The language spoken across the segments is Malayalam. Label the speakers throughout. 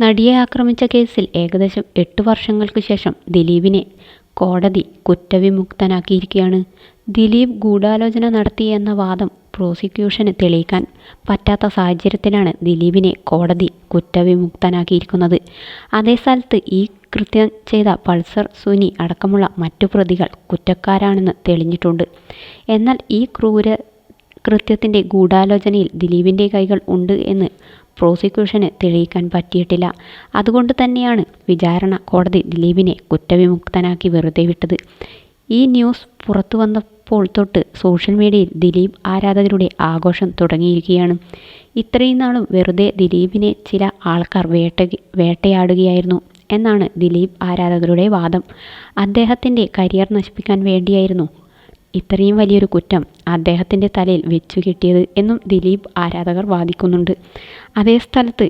Speaker 1: നടിയെ ആക്രമിച്ച കേസിൽ ഏകദേശം എട്ട് വർഷങ്ങൾക്ക് ശേഷം ദിലീപിനെ കോടതി കുറ്റവിമുക്തനാക്കിയിരിക്കുകയാണ്. ദിലീപ് ഗൂഢാലോചന നടത്തി എന്ന വാദം പ്രോസിക്യൂഷന് തെളിയിക്കാൻ പറ്റാത്ത സാഹചര്യത്തിലാണ് ദിലീപിനെ കോടതി കുറ്റവിമുക്തനാക്കിയിരിക്കുന്നത്. അതേ സ്ഥലത്ത് ഈ കൃത്യം ചെയ്ത പൾസർ സുനി അടക്കമുള്ള മറ്റു പ്രതികൾ കുറ്റക്കാരാണെന്ന് തെളിഞ്ഞിട്ടുണ്ട്. എന്നാൽ ഈ ക്രൂര കൃത്യത്തിന്റെ ഗൂഢാലോചനയിൽ ദിലീപിന്റെ കൈകൾ ഉണ്ട് എന്ന് പ്രോസിക്യൂഷന് തെളിയിക്കാൻ പറ്റിയിട്ടില്ല. അതുകൊണ്ട് തന്നെയാണ് വിചാരണ കോടതി ദിലീപിനെ കുറ്റവിമുക്തനാക്കി വെറുതെ വിട്ടത്. ഈ ന്യൂസ് പുറത്തു വന്നപ്പോൾ തൊട്ട് സോഷ്യൽ മീഡിയയിൽ ദിലീപ് ആരാധകരുടെ ആഘോഷം തുടങ്ങിയിരിക്കുകയാണ്. ഇത്രയും നാളും വെറുതെ ദിലീപിനെ ചില ആൾക്കാർ വേട്ട വേട്ടയാടുകയായിരുന്നു എന്നാണ് ദിലീപ് ആരാധകരുടെ വാദം. അദ്ദേഹത്തിന്റെ കരിയർ നശിപ്പിക്കാൻ വേണ്ടിയായിരുന്നു ഇത്രയും വലിയൊരു കുറ്റം അദ്ദേഹത്തിന്റെ തലയിൽ വെച്ചു കിട്ടിയത് എന്നും ദിലീപ് ആരാധകർ വാദിക്കുന്നുണ്ട്. അതേ സ്ഥലത്ത്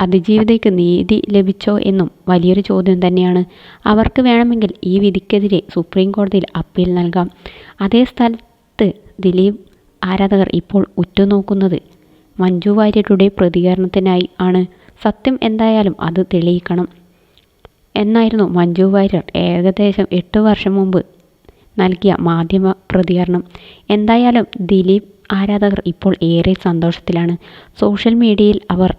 Speaker 1: അതിജീവിതയ്ക്ക് നീതി ലഭിച്ചോ എന്നും വലിയൊരു ചോദ്യം തന്നെയാണ്. അവർക്ക് വേണമെങ്കിൽ ഈ വിധിക്കെതിരെ സുപ്രീം കോടതിയിൽ അപ്പീൽ നൽകാം. അതേ സ്ഥലത്ത് ദിലീപ് ആരാധകർ ഇപ്പോൾ ഉറ്റുനോക്കുന്നത് മഞ്ജു വാര്യരുടെ പ്രതികരണത്തിനായി ആണ്. സത്യം എന്തായാലും അത് തെളിയിക്കണം. എന്നായിരുന്നു മഞ്ജു വാര്യർ ഏകദേശം എട്ട് വർഷം മുമ്പ് നൽകിയ മാധ്യമ പ്രതികരണം. എന്തായാലും ദിലീപ് ആരാധകർ ഇപ്പോൾ ഏറെ സന്തോഷത്തിലാണ്. സോഷ്യൽ മീഡിയയിൽ അവർ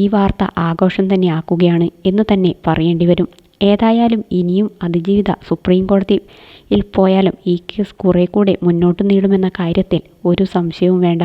Speaker 1: ഈ വാർത്ത ആഘോഷം തന്നെ ആക്കുകയാണ് എന്ന് തന്നെ പറയേണ്ടി വരും. ഏതായാലും ഇനിയും അതിജീവിത സുപ്രീം കോടതിയിൽ പോയാലും ഈ കേസ് കുറെ കൂടെ മുന്നോട്ട് നീളുമെന്ന കാര്യത്തിൽ ഒരു സംശയവും വേണ്ട.